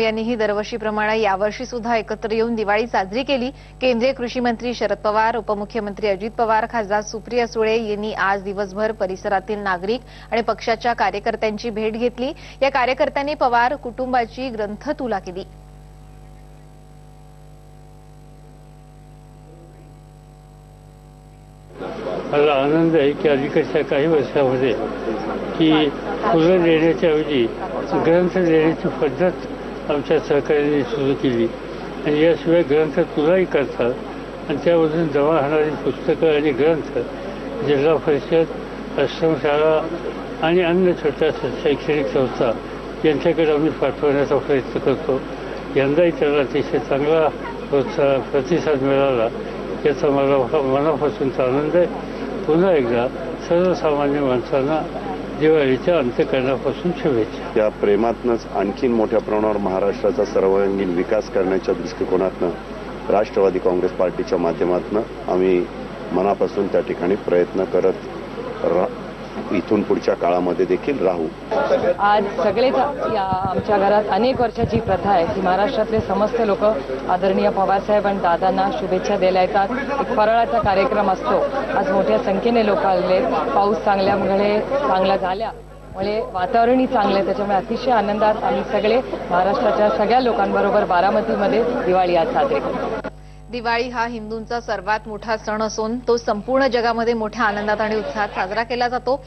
यांनीही दरवर्षीप्रमाणे यावर्षी सुद्धा एकत्र येऊन दिवाळी साजरी केली. केंद्रीय कृषी मंत्री शरद पवार उपमुख्यमंत्री अजित पवार खासदार सुप्रिया सुळे यांनी आज दिवसभर परिसरातील नागरिक आणि पक्षाच्या कार्यकर्त्यांची भेट घेतली. या कार्यकर्त्यांनी पवार कुटुंबाची ग्रंथतुला केली. मला आनंद आहे की अलीकडच्या काही वर्षामध्ये की फुलं देण्याच्या ऐवजी ग्रंथ देण्याची पद्धत आमच्या सहकार्याने सुरू केली. आणि याशिवाय ग्रंथ तुलाही करतात आणि त्यामधून जमा होणारी पुस्तकं आणि ग्रंथ जिल्हा परिषद आश्रमशाळा आणि अन्य छोट्या शैक्षणिक संस्था यांच्याकडे आम्ही पाठवण्याचा प्रयत्न करतो. यंदाही त्याला अतिशय चांगला प्रोत्साह प्रतिसाद मिळाला याचा मला मनापासूनचा आनंद आहे. पुन्हा एकदा सर्वसामान्य माणसांना दिवाळीच्या अंत्यकरणापासून शुभेच्छा. त्या प्रेमातनंच आणखीन मोठ्या प्रमाणावर महाराष्ट्राचा सर्वांगीण विकास करण्याच्या दृष्टिकोनातनं राष्ट्रवादी काँग्रेस पार्टीच्या माध्यमातून आम्ही मनापासून त्या ठिकाणी प्रयत्न करत रा इथून पुढच्या काळामध्ये देखील राहू. आज सगळेच या आमच्या घरात अनेक वर्षाची प्रथा आहे. की महाराष्ट्रातले समस्त लोक आदरणीय पवारसाहेब आणि दादांना शुभेच्छा द्यायला येतात. एक फराळाचा कार्यक्रम असतो. आज मोठ्या संख्येने लोक आले पाऊस चांगल्यामुळे चांगला झाल्यामुळे वातावरणही चांगलं आहे. त्याच्यामुळे अतिशय आनंदात आम्ही सगळे महाराष्ट्राच्या सगळ्या लोकांबरोबर बारामतीमध्ये दिवाळी आज साजरी करतो. दिवाळी हा हिंदूंचा सर्वात मोठा सण असून तो संपूर्ण जगामध्ये मोठ्या आनंदात आणि उत्साहात साजरा केला जातो.